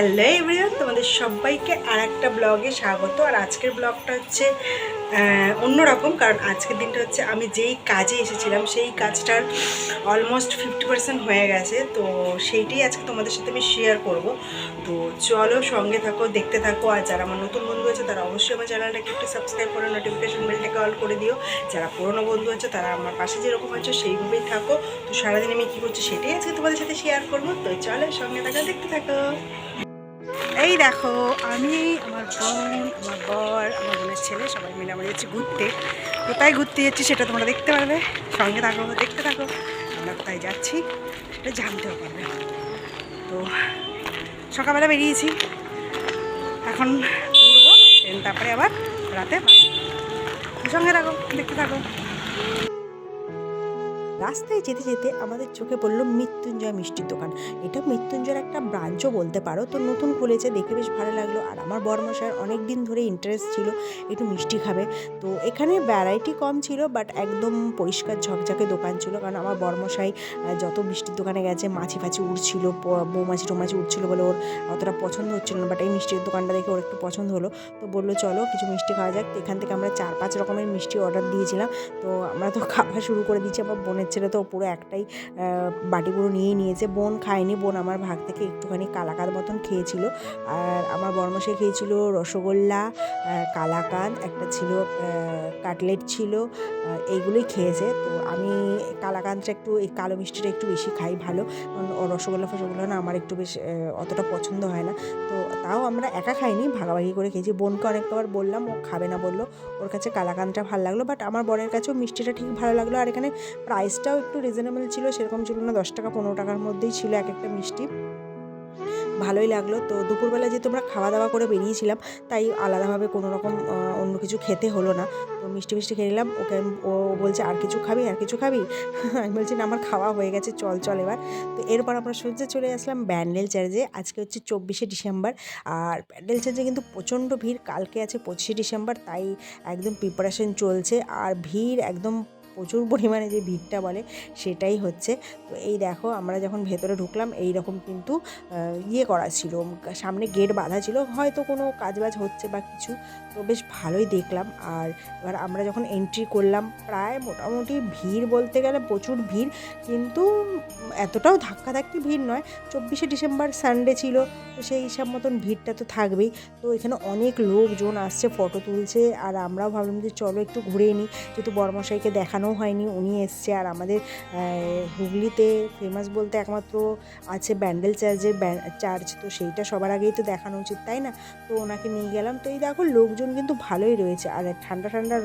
Hello everyone, তোমাদের সবাইকে আর একটা ব্লগে স্বাগত। আর আজকের ব্লগটা হচ্ছে অন্যরকম, কারণ আজকের দিনটা হচ্ছে আমি যেই কাজে এসেছিলাম, সেই কাজটার অলমোস্ট ফিফটি পার্সেন্ট হয়ে গেছে। তো সেইটাই আজকে তোমাদের সাথে আমি শেয়ার করব। তো চলো সঙ্গে থাকো, দেখতে থাকো, আর যারা আমার নতুন বন্ধু আছে, তারা অবশ্যই আমার চ্যানেলটাকে একটু সাবস্ক্রাইব করে নোটিফিকেশন বেলটাকে অল করে দিও। যারা পুরনো বন্ধু আছে, তারা আমার পাশে যেরকম আছে, সেইভাবেই থাকো। তো সারাদিন আমি কী করছি, সেটাই আজকে তোমাদের সাথে শেয়ার করব। তো চলো সঙ্গে থাকো, দেখতে থাকো। এই দেখো, আমি, আমার বোন, আমার বর, আমার বোনের ছেলে, সবাই মিলে আমরা যাচ্ছি ঘুরতে। কোথায় ঘুরতে যাচ্ছি সেটা তোমরা দেখতে পারবে। সঙ্গে থাকো, দেখতে থাকো। আমরা কোথায় যাচ্ছি সেটা জানতেও পারবে। তো, সকালবেলা বেরিয়েছি। এখন ট্রেন তারপরে আবার রাতে বাড়ি সঙ্গে থাকো, দেখতে থাকো। রাস্তায় যেতে যেতে আমাদের চোখে পড়ল মৃত্যুঞ্জয় মিষ্টির দোকান। এটা মৃত্যুঞ্জয়ের একটা ব্রাঞ্চও বলতে পারো। তো নতুন খুলেছে, দেখে বেশ ভালো লাগল। আর আমার বর্মশায়ের অনেক দিন ধরে ইন্টারেস্ট ছিল একটু মিষ্টি খাবে। তো এখানে ভ্যারাইটি কম ছিল বাট একদম পরিষ্কার ঝকঝকে দোকান ছিল। কারণ আমার বর্মশাই যত মিষ্টির দোকানে গেছে, মাছি ফাছি উড়ছিল, প- বৌমাছি টোমাছি উঠছিল বলে ওর অতটা পছন্দ হচ্ছিল না। বাট এই মিষ্টির দোকানটা দেখে ওর একটু পছন্দ হলো। তো বলল, চলো, কিছু মিষ্টি খাওয়া যাক। এখান থেকে আমরা চার পাঁচ রকমের মিষ্টি অর্ডার দিয়েছিলাম। তো আমরা তো খাওয়া শুরু করে দিয়েছি আমার বোনের ছেলে তো পুরো একটাই বাটি পুরো নিয়ে নিয়েছে। বোন খায়নি, বোন আমার ভাগ থেকে একটুখানি কালাকাদ মতন খেয়েছিল। আর আমার বর্মশাই খেয়েছিল রসগোল্লা কালাকাদ, একটা ছিল কাটলেট ছিল এইগুলোই খেয়েছে। তো আমি কালাকাঁদটা একটু, এই কালো মিষ্টিটা একটু বেশি খাই ভালো। রসগোল্লা ফসগোল্লা না আমার একটু বেশ অতটা পছন্দ হয় না। তো তাও আমরা একা খাইনি, ভাগাভাগি করে খেয়েছি। বোনকে অনেকবার বললাম, ও খাবে না বলল। ওর কাছে কালাকাঁদটা ভালো লাগল, বাট আমার বোনের কাছেও মিষ্টিটা ঠিক ভালো লাগল। আর এখানে প্রাইসটাও একটু রিজনেবল ছিল, সেরকম ছিল না, দশ টাকা পনেরো টাকার মধ্যেই ছিল এক একটা মিষ্টি। ভালোই লাগল। তো দুপুরবেলা যেহেতু আমরা খাওয়া দাওয়া করে বেরিয়েছিলাম, তাই আলাদাভাবে কোনো রকম অন্য কিছু খেতে হলো না। তো মিষ্টি মিষ্টি খেয়ে নিলাম। ওকে ও বলছে, আর কিছু খাবি? আর কিছু খাবি? আমি বলছি, না, আমার খাওয়া হয়ে গেছে, চল চল এবার। তো এরপর আমরা সূর্যে চলে আসলাম ব্যান্ডেল চার্জে আজকে হচ্ছে চব্বিশে ডিসেম্বর। আর ব্যান্ডেল চার্জে কিন্তু প্রচণ্ড ভিড়। কালকে আছে পঁচিশে ডিসেম্বর, তাই একদম প্রিপারেশন চলছে। আর ভিড় একদম প্রচুর পরিমাণে যে ভিড়টা বলে সেটাই হচ্ছে। তো এই দেখো আমরা যখন ভেতরে ঢুকলাম এই রকম কিন্তু ইয়ে করা ছিল। সামনে গেট বাঁধা ছিল। হয়তো কোনো কাজবাজ হচ্ছে বা কিছু, তো বেশ ভালোই দেখলাম। আর এবার আমরা যখন এন্ট্রি করলাম, প্রায় মোটামুটি ভিড় বলতে গেলে প্রচুর ভিড়। কিন্তু এতটাও ধাক্কাধাক্কি ভিড় নয়। চব্বিশে ডিসেম্বর সানডে ছিল, তো সেই হিসাব মতন ভিড়টা তো থাকবেই। তো এখানে অনেক লোকজন আসছে ফটো তুলছে। আর আমরাও ভাবলাম যে চলো একটু ঘুরে নিই যেহেতু বর্মশাইকে দেখানো হয়নি, উনি এসছে। আর আমাদের হুগলিতে ফেমাস বলতে একমাত্র আছে ব্যান্ডেল চার্চের চার্চ তো সেইটা সবার আগেই তো দেখানো উচিত, তাই না? তো ওনাকে নিয়ে গেলাম। তো এই দেখো, লোকজন কিন্তু ভালোই রয়েছে। আর ঠান্ডা ঠান্ডা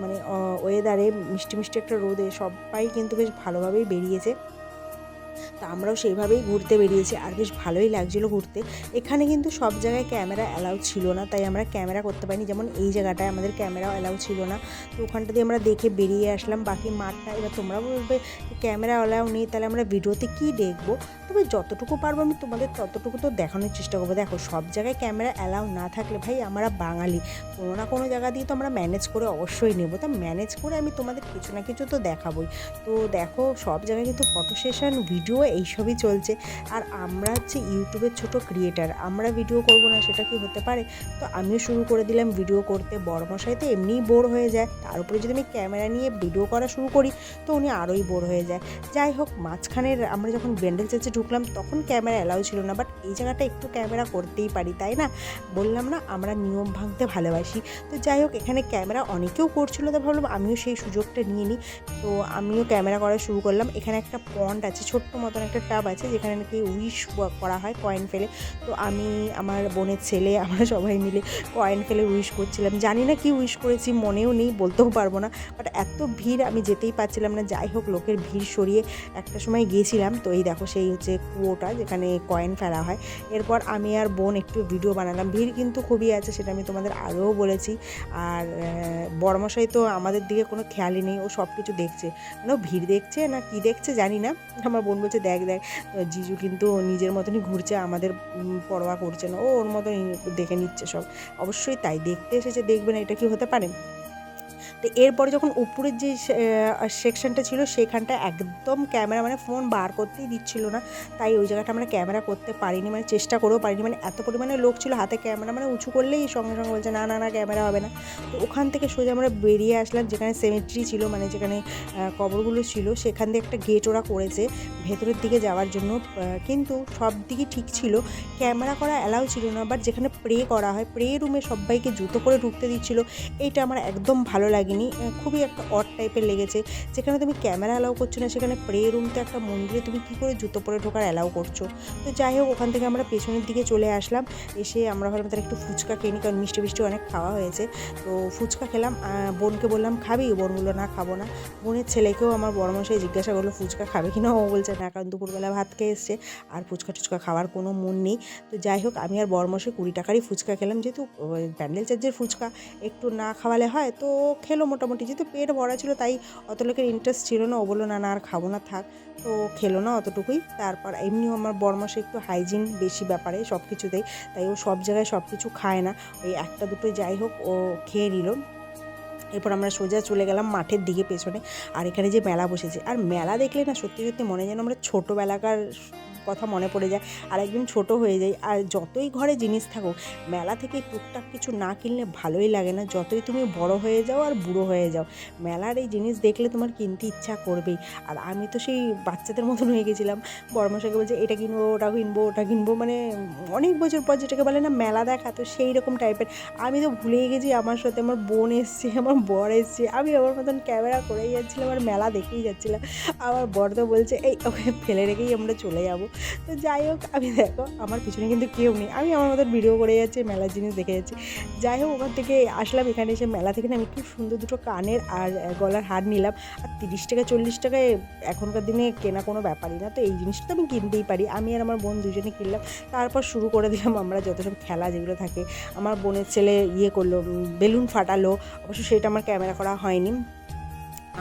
মানে ওয়েদারে মিষ্টি মিষ্টি একটা রোদে সবাই কিন্তু বেশ ভালোভাবেই বেরিয়েছে। তা আমরাও সেইভাবেই ঘুরতে বেরিয়েছি। আর বেশ ভালোই লাগছিল ঘুরতে। এখানে কিন্তু সব জায়গায় ক্যামেরা অ্যালাউ ছিল না, তাই আমরা ক্যামেরা করতে পারিনি। যেমন এই জায়গাটায় আমাদের ক্যামেরাও অ্যালাউ ছিল না। তো ওখানটা দিয়ে আমরা দেখে বেরিয়ে আসলাম। বাকি মাঠটা, এবার তোমরা বলবে ক্যামেরা অ্যালাউ নেই, তাহলে আমরা ভিডিওতে কী দেখব? তবে যতটুকু পারব আমি তোমাদের ততটুকু তো দেখানোর চেষ্টা করব। দেখো, সব জায়গায় ক্যামেরা অ্যালাউ না থাকলে ভাই আমরা বাঙালি। কোনো না কোনো জায়গা দিয়ে তো আমরা ম্যানেজ করে অবশ্যই নেব। তা ম্যানেজ করে আমি তোমাদের কিছু না কিছু তো দেখাবোই। তো দেখো, সব জায়গায় কিন্তু ফটো সেশন, ভিডিও এইসবই চলছে। আর আমরা হচ্ছে ইউটিউবের ছোট ক্রিয়েটার আমরা ভিডিও করব না, সেটা কি হতে পারে? তো আমিও শুরু করে দিলাম ভিডিও করতে। বড় মশাই তো এমনিই বোর হয়ে যায়। তার উপরে যদি আমি ক্যামেরা নিয়ে ভিডিও করা শুরু করি, তো উনি আরোই বোর হয়ে যায়। যাই হোক, মাঝখানের আমরা যখন ব্যান্ডেল চার্চে ঢুকলাম, তখন ক্যামেরা অ্যালাউ ছিল না। বাট এই জায়গাটা একটু ক্যামেরা করতেই পারি, তাই না? বললাম না, আমরা নিয়ম ভাঙতে ভালোবাসি। তো যাই হোক, এখানে ক্যামেরা অনেকেও করছিল তো ভাবলাম আমিও সেই সুযোগটা নিয়ে নিই। তো আমিও ক্যামেরা করা শুরু করলাম। এখানে একটা পন্ড আছে, ছোট্ট মতন একটা টাব আছে যেখানে নাকি উইশ করা হয় কয়েন ফেলে। তো আমি, আমার বোনের ছেলে, আমরা সবাই মিলে কয়েন ফেলে উইশ করছিলাম। জানি না কি উইশ করেছি, মনেও নেই, বলতেও পারব না। বাট এত ভিড়, আমি যেতেই পারছিলাম না। যাই হোক, লোকের ভিড় সরিয়ে একটা সময় গিয়েছিলাম। তো এই দেখো, সেই হচ্ছে কুয়োটা যেখানে কয়েন ফেলা হয়। এরপর আমি আর বোন একটু ভিডিও বানালাম। ভিড় কিন্তু খুবই আছে, সেটা আমি তোমাদের আগেও বলেছি। আর বড়মশাই তো আমাদের দিকে কোনো খেয়ালই নেই, ও সব কিছু দেখছে। মানে ভিড় দেখছে না কি দেখছে জানি না। আমার বোন বলছে, দেখ দেখ জিজু কিন্তু নিজের মতনই ঘুরছে, আমাদের পরোয়া করছে না। ও ওর মতন দেখে নিচ্ছে সব। অবশ্যই তাই, দেখতে এসেছে, দেখবে না, এটা কি হতে পারে? তো এরপরে যখন উপরের যে সেকশনটা ছিল, সেখানটা একদম ক্যামেরা মানে ফোন বার করতেই দিচ্ছিল না। তাই ওই জায়গাটা আমরা ক্যামেরা করতে পারিনি মানে চেষ্টা করেও পারিনি। মানে এত পরিমাণে লোক ছিল, হাতে ক্যামেরা মানে উঁচু করলেই সঙ্গে সঙ্গে বলছে, না না না ক্যামেরা হবে না। তো ওখান থেকে সোজা আমরা বেরিয়ে আসলাম, যেখানে সেমেট্রি ছিল মানে যেখানে কবরগুলো ছিল, সেখান দিয়ে একটা গেট ওরা করেছে ভেতরের দিকে যাওয়ার জন্য। কিন্তু সব দিকে ঠিক ছিল ক্যামেরা করা অ্যালাউ ছিল না বাট যেখানে প্রে করা হয় প্রে রুমে সবাইকে জুতো করে ঢুকতে দিচ্ছিল। এইটা আমার একদম ভালো লাগেনি খুবই একটা অড টাইপের লেগেছে। যেখানে তুমি ক্যামেরা অ্যালাউ করছ না, সেখানে প্রে রুমতে একটা মন্দিরে তুমি কী করে জুতো পরে ঢোকার অ্যালাউ করছ? তো যাই হোক, ওখান থেকে আমরা পেছনের দিকে চলে আসলাম। এসে আমরা ভাবলাম তাহলে একটু ফুচকা খেয়ে কিনি কারণ মিষ্টি মিষ্টি অনেক খাওয়া হয়েছে। তো ফুচকা খেলাম বোনকে বললাম, খাবি? বোন বলল, না, খাব না। বোনের ছেলেকেও আমার বড়মশাই জিজ্ঞাসা করল, ফুচকা খাবে কি না? ও বলছে, না, কারণ দুপুরবেলা ভাত খেয়ে এসছে, আর ফুচকা টুচকা খাওয়ার কোনো মন নেই। তো যাই হোক, আমি আর বড়মশাই কুড়ি টাকারই ফুচকা খেলাম, যেহেতু প্যান্ডেল চার্জের ফুচকা, একটু না খাওয়ালে হয়, তো খেলো মোটামুটি। যেহেতু পেট ভরা ছিল, তাই অত লোকের ইন্টারেস্ট ছিল না। ও বলল, না না, আর খাব না, থাক। তো খেলো না অতটুকুই। তারপর এমনিও আমার বরমাসে একটু হাইজিন বেশি ব্যাপারে সব কিছুতেই তাই ও সব জায়গায় সব কিছু খায় না। ওই একটা দুটো যাই হোক, ও খেয়ে নিল। এরপর আমরা সোজা চলে গেলাম মাঠের দিকে পেছনে, আর এখানে যে মেলা বসেছে। আর মেলা দেখলে না সত্যি সত্যি মনে যেন আমরা ছোটোবেলাকার কথা মনে পড়ে যায়, আর একদম ছোট হয়ে যায় আর যতই ঘরে জিনিস থাকুক, মেলা থেকে টুকটাক কিছু না কিনলে ভালোই লাগে না। যতই তুমি বড় হয়ে যাও আর বুড়ো হয়ে যাও, মেলার এই জিনিস দেখলে তোমার কিনতে ইচ্ছা করবেই। আর আমি তো সেই বাচ্চাদের মতন হয়ে গেছিলাম। বড়মশাইকে বলছে, এটা কিনবো, ওটা কিনবো ওটা কিনবো। মানে অনেক বছর পর যেটাকে বলে না, মেলা দেখা, তো সেই রকম টাইপের আমি তো ভুলেই গেছি, আমার সাথে আমার বোন এসছে, আমার বর এসছে। আমি আমার মতন ক্যামেরা করেই যাচ্ছিলাম আর মেলা দেখেই যাচ্ছিলাম। আমার বর তো বলছে, এই, ওকে ফেলে রেখেই আমরা চলে যাব। তো যাই হোক, আমি দেখো, আমার পিছনে কিন্তু কেউ নেই। আমি আমার মতন ভিডিও করে যাচ্ছি, মেলার জিনিস দেখে যাচ্ছি। যাই হোক, ওখান থেকে আসলাম, এখানে এসে মেলা থেকে না আমি খুব সুন্দর দুটো কানের আর গলার হার নিলাম। আর তিরিশ টাকা, চল্লিশ টাকায় এখনকার দিনে কেনা কোনো ব্যাপারই না। তো এই জিনিসটা তো আমি কিনতেই পারি। আমি আর আমার বোন দুজনে কিনলাম। তারপর শুরু করে দিলাম আমরা যত সব খেলা যেগুলো থাকে। আমার বোনের ছেলে ইয়ে করল বেলুন ফাটালো। অবশ্য সেটা আমার ক্যামেরা করা হয়নি।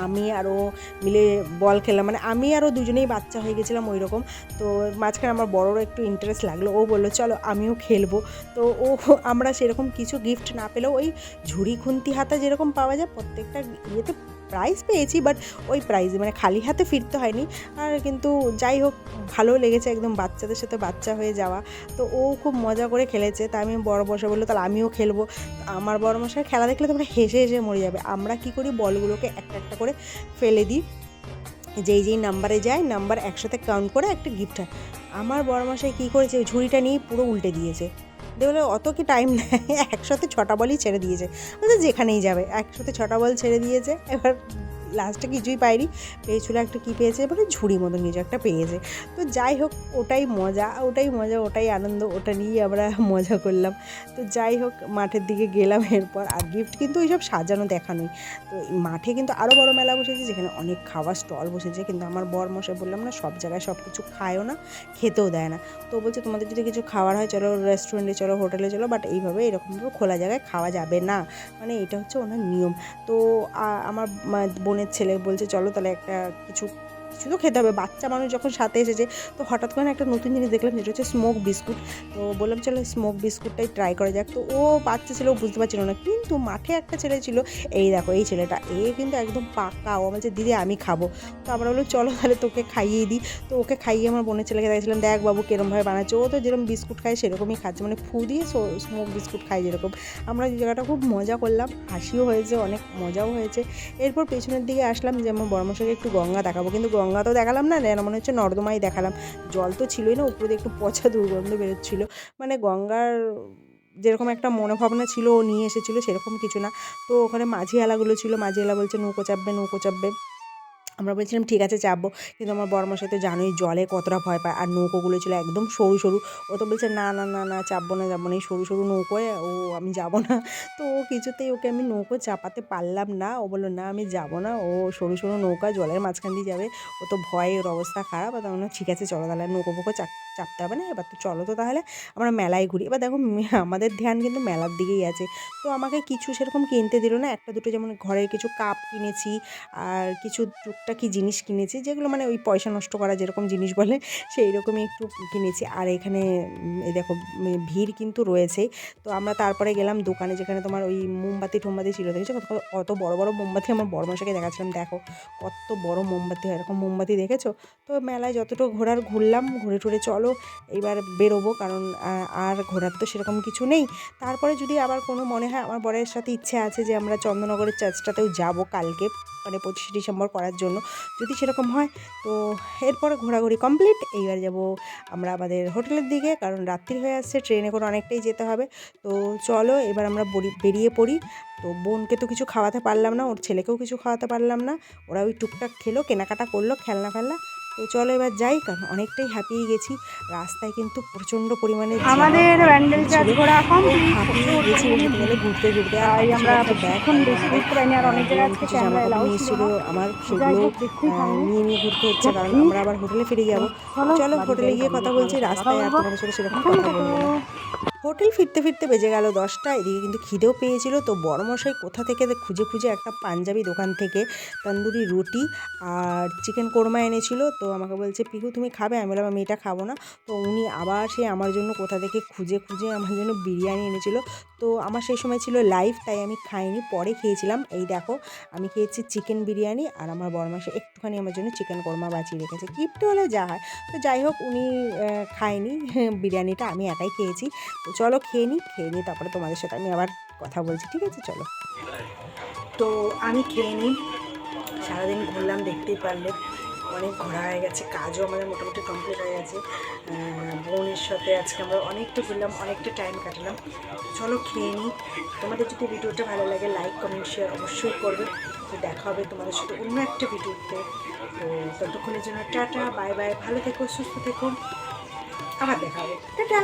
আমি আরও মিলে বল খেললাম মানে আমি আরও দুজনেই বাচ্চা হয়ে গেছিলাম ওই রকম তো মাঝখানে আমার বড়োরও একটু ইন্টারেস্ট লাগল, ও বলল, চলো আমিও খেলব। তো ও আমরা সেরকম কিছু গিফট না পেলেও ওই ঝুড়ি খুন্তি হাতা যেরকম পাওয়া যায়, প্রত্যেকটা ইয়েতে প্রাইজ পেয়েছি বাট ওই প্রাইজে মানে খালি হাতে ফিরতে হয়নি। আর কিন্তু যাই হোক ভালো লেগেছে একদম বাচ্চাদের সাথে বাচ্চা হয়ে যাওয়া। তো ও খুব মজা করে খেলেছে, তা আমি বড় বসে বলল, তাহলে আমিও খেলব। আমার বড় মশাই খেলা দেখলে তোমরা হেসে হেসে মরে যাবে। আমরা কি করি, বলগুলোকে একটা একটা করে ফেলে দিই। যেই যেই নাম্বারে যায় নাম্বার একসাথে কাউন্ট করে একটা গিফট হয়। আমার বড় মশাই কী করেছে ঝুড়িটা নিয়ে পুরো উল্টে দিয়েছে। দেখলে অত কি টাইম নেয় একসাথে ছটা বলই ছেড়ে দিয়েছে। বলছে যেখানেই যাবে, একসাথে ছটা বল ছেড়ে দিয়েছে। এবার লাস্টে কিছুই পাইনি। পেয়েছিল একটা কী পেয়েছে? এবারে ঝুড়ি মতন কিছু একটা পেয়েছে। তো যাই হোক, ওটাই মজা ওটাই মজা, ওটাই আনন্দ, ওটা নিয়েই আমরা মজা করলাম। তো যাই হোক, মাঠের দিকে গেলাম এরপর। আর গিফট কিন্তু ওইসব সাজানো দেখানোই তো মাঠে কিন্তু আরও বড় মেলা বসেছে, যেখানে অনেক খাওয়ার স্টল বসেছে। কিন্তু আমার বর মশাই বললাম না, সব জায়গায় সব কিছু খায়ও না, খেতেও দেয় না। তো বলছে, তোমাদের যদি কিছু খাওয়ার হয়, চলো রেস্টুরেন্টে চলো হোটেলে চলো। বাট এইভাবে এরকমভাবে খোলা জায়গায় খাওয়া যাবে না। মানে এটা হচ্ছে ওনার নিয়ম। তো আমার মা- বোনের ছেলে বলছে চলো তাহলে একটা কিছু কিছু তো খেতে হবে। বাচ্চা মানুষ যখন সাথে এসেছে, তো হঠাৎ করে একটা নতুন জিনিস দেখলাম, যেটা হচ্ছে স্মোক বিস্কুট তো বললাম, চলো স্মোক বিস্কুটটাই ট্রাই করা যাক। তো ও বাচ্চা ছিল বুঝতে পারছিল না। কিন্তু মাঠে একটা ছেলে ছিল, এই দেখো, এই ছেলেটা, এ কিন্তু একদম পাকা। ও বলছে, দিদি, আমি খাব। তো আমরা বললাম, চলো তাহলে তোকে খাইয়ে দিই। তো ওকে খাইয়ে আমার বোনের ছেলেকে দেখেছিলাম দেখ বাবু, কিরমভাবে বানাচ্ছে। ও তো যেরকম বিস্কুট খায়, সেরকমই খাচ্ছে। মানে ফু দিয়ে স্মোক বিস্কুট খায় যেরকম। আমরা জায়গাটা খুব মজা করলাম, হাসিও হয়েছে, অনেক মজাও হয়েছে। এরপর পেছনের দিকে আসলাম, যে আমার বড়মশাইকে একটু গঙ্গা দেখাবো। কিন্তু গঙ্গা তো দেখালাম না মনে হচ্ছে নর্দমাই দেখালাম। জল তো ছিলই না, উপরে একটু পচা দুর্গন্ধ বেরোচ্ছিলো। মানে গঙ্গার যেরকম একটা মনোভাবনা ছিল, ও নিয়ে এসেছিল, সেরকম কিছু না। তো ওখানে মাঝি আলাগুলো ছিল মাঝি আলা বলছে, নৌকো চাপবে নৌকো চাপবে। আমরা বলছিলাম, ঠিক আছে, চাপবো। কিন্তু আমার বড়মশাই তো জানোই জলে কতটা ভয় পায়। আর নৌকোগুলো ছিল একদম সরু সরু। ও তো বলছে, না না না না, চাপবো না যাব না। এই সরু সরু নৌকোয় ও, আমি যাব না। তো ও কিছুতেই ওকে আমি নৌকো চাপাতে পারলাম না। ও বলল, না, আমি যাব না। ও সরু সরু নৌকা জলের মাঝখান দিয়ে যাবে। ও তো ভয়ে, ওর অবস্থা খারাপ। আর তখন ঠিক আছে, চলো তাহলে নৌকো পোকো চাপ চাপতে হবে না, এবার তো চলো তো তাহলে আমরা মেলায় ঘুরি। এবার দেখো আমাদের ধ্যান কিন্তু মেলার দিকেই আছে। তো আমাকে কিছু সেরকম কিনতে দিল না, একটা দুটো যেমন ঘরের কিছু কাপ কিনেছি, আর কিছু টুকটাকি জিনিস কিনেছি, যেগুলো মানে ওই পয়সা নষ্ট করা যেরকম জিনিস বলে সেই রকমই একটু কিনেছি। আর এখানে এই দেখো ভিড় কিন্তু রয়েছে। তো আমরা তারপরে গেলাম দোকানে, যেখানে তোমার ওই মোমবাতি টোমবাতি ছিল, দেখেছ? কত কত বড় বড় মোমবাতি আমার বড়মশাকে দেখাচ্ছিলাম, দেখো, কত বড় মোমবাতি হয়, এরকম মোমবাতি দেখেছ? তো মেলায় যতটুকু ঘোরার ঘুরলাম, ঘুরে টুরে চলো এবার বেরোবো, কারণ আর ঘোরার তো সেরকম কিছু নেই। তারপরে যদি আবার কোনো মনে হয়, আমার বরের সাথে ইচ্ছে আছে যে আমরা চন্দননগরের চার্চটাতেও যাব কালকে মানে পঁচিশে ডিসেম্বর করার জন্য, যদি সেরকম হয়, তো এরপরে ঘোরাঘুরি কমপ্লিট, এইবার যাব আমরা আমাদের হোটেলের দিকে, কারণ রাত্রি হয়ে আসছে, ট্রেনে করে অনেকটাই যেতে হবে। তো চলো, এবার আমরা বেরিয়ে পড়ি। তো বোনকে তো কিছু খাওয়াতে পারলাম না, ওর ছেলেকেও কিছু খাওয়াতে পারলাম না ওরা ওই টুকটাক খেলো, কেনাকাটা করল, খেলনা ফেলনা তো চলো এবার যাই কারণ অনেকটাই হাঁপিয়ে গেছি। রাস্তায় কিন্তু প্রচণ্ড পরিমাণে আমাদের ব্যান্ডেল চার্জ। ঘোরা কমপ্লিট হাঁপিয়ে গেছি বলতে ঘুরতে ঘুরতে। আর আমরা একটা ব্যাগ এখন বেশি ঘুরতে পারিনি আর অনেক জায়গায় আজকে আমার সেগুলো। নিয়ে নিয়ে ঘুরতে হচ্ছে কারণ আমরা আবার হোটেলে ফিরে যাব। চলো হোটেলে গিয়ে কথা বলছি রাস্তায়। তোমাদের সাথে সেরকম কথা বলব হোটেল ফিরতে ফিরতে বেজে গেল দশটা, এদিকে কিন্তু খিদেও পেয়েছিল। তো বড়মশাই কোথা থেকে খুঁজে খুঁজে একটা পাঞ্জাবি দোকান থেকে তন্দুরি রুটি আর চিকেন কোরমা এনেছিল। তো আমাকে বলছে পিকু তুমি খাবে? আমি বললাম, আমি এটা খাব না। তো উনি আবার সে আমার জন্য কোথা থেকে খুঁজে খুঁজে আমার জন্য বিরিয়ানি এনেছিল। তো আমার সেই সময় ছিল লাইভ তাই আমি খাইনি। পরে খেয়েছিলাম। এই দেখো, আমি খেয়েছি চিকেন বিরিয়ানি আর আমার বড় মাসে একটুখানি আমার জন্য চিকেন কোরমা বাঁচিয়ে রেখেছে। কিপটে হলে যা হয়। তো যাই হোক, উনি খায়নি। বিরিয়ানিটা আমি একাই খেয়েছি। চলো খেয়ে নিই খেয়ে নিই তারপরে তোমাদের সাথে আমি আবার কথা বলছি, ঠিক আছে? চলো। তো আমি খেয়ে নিই সারাদিন ঘুরলাম, দেখতেই পারলে। অনেক ঘোরা হয়ে গেছে, কাজও আমাদের মোটামুটি কমপ্লিট হয়ে গেছে। বোনের সাথে আজকে আমরা অনেকটা ঘুরলাম, অনেকটা টাইম কাটালাম। চলো খেয়ে নিই তোমাদের যদি ভিডিওটা ভালো লাগে লাইক কমেন্ট শেয়ার অবশ্যই করবে। তো দেখা হবে তোমাদের সাথে অন্য একটা ভিডিওতে। তো ততক্ষণের জন্য টাটা বাই বাই ভালো থেকো, সুস্থ থেকো। আবার দেখা হবে। টাটা!